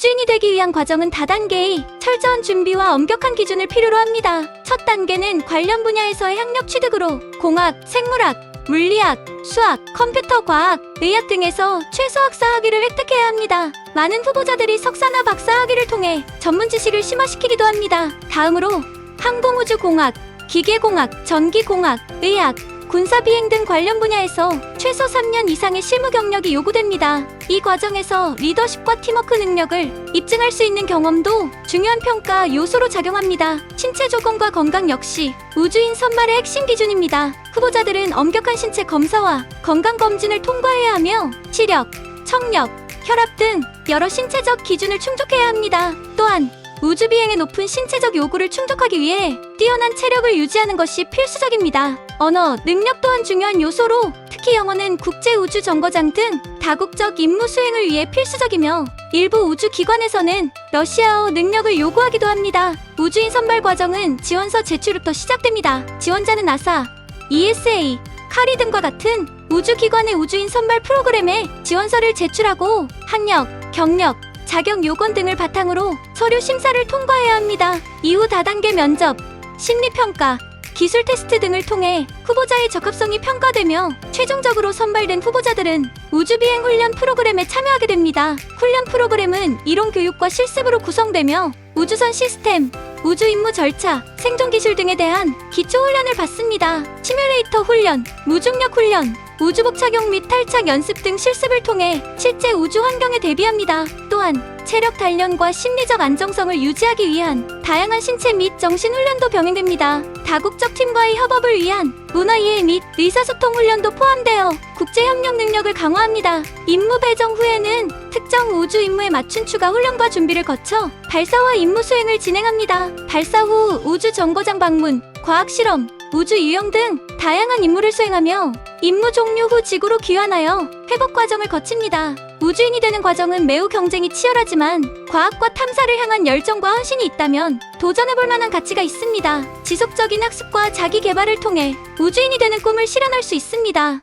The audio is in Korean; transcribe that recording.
우주인이 되기 위한 과정은 다단계의 철저한 준비와 엄격한 기준을 필요로 합니다. 첫 단계는 관련 분야에서의 학력 취득으로 공학, 생물학, 물리학, 수학, 컴퓨터 과학, 의학 등에서 최소 학 사 학위를 획득해야 합니다. 많은 후보자들이 석사나 박사 학위를 통해 전문 지식을 심화시키기도 합니다. 다음으로 항공우주공학, 기계공학, 전기공학, 의학, 군사비행 등 관련 분야에서 최소 3년 이상의 실무 경력이 요구됩니다. 이 과정에서 리더십과 팀워크 능력을 입증할 수 있는 경험도 중요한 평가 요소로 작용합니다. 신체 조건과 건강 역시 우주인 선발의 핵심 기준입니다. 후보자들은 엄격한 신체 검사와 건강 검진을 통과해야 하며 시력, 청력, 혈압 등 여러 신체적 기준을 충족해야 합니다. 또한 우주 비행의 높은 신체적 요구를 충족하기 위해 뛰어난 체력을 유지하는 것이 필수적입니다. 언어, 능력 또한 중요한 요소로 특히 영어는 국제 우주 정거장 등 다국적 임무 수행을 위해 필수적이며 일부 우주 기관에서는 러시아어 능력을 요구하기도 합니다. 우주인 선발 과정은 지원서 제출부터 시작됩니다. 지원자는 나사, ESA, 카리 등과 같은 우주기관의 우주인 선발 프로그램에 지원서를 제출하고 학력, 경력, 자격 요건 등을 바탕으로 서류 심사를 통과해야 합니다. 이후 다단계 면접, 심리평가, 기술 테스트 등을 통해 후보자의 적합성이 평가되며 최종적으로 선발된 후보자들은 우주비행 훈련 프로그램에 참여하게 됩니다. 훈련 프로그램은 이론 교육과 실습으로 구성되며 우주선 시스템, 우주 임무 절차, 생존 기술 등에 대한 기초 훈련을 받습니다. 시뮬레이터 훈련, 무중력 훈련, 우주복 착용 및 탈착 연습 등 실습을 통해 실제 우주 환경에 대비합니다. 또한 체력 단련과 심리적 안정성을 유지하기 위한 다양한 신체 및 정신 훈련도 병행됩니다. 다국적 팀과의 협업을 위한 문화 이해 및 의사소통 훈련도 포함되어 국제 협력 능력을 강화합니다. 임무 배정 후에는 특정 우주 임무에 맞춘 추가 훈련과 준비를 거쳐 발사와 임무 수행을 진행합니다. 발사 후 우주 정거장 방문, 과학 실험, 우주 유형 등 다양한 임무를 수행하며 임무 종료 후 지구로 귀환하여 회복 과정을 거칩니다. 우주인이 되는 과정은 매우 경쟁이 치열하지만 과학과 탐사를 향한 열정과 헌신이 있다면 도전해볼 만한 가치가 있습니다. 지속적인 학습과 자기 개발을 통해 우주인이 되는 꿈을 실현할 수 있습니다.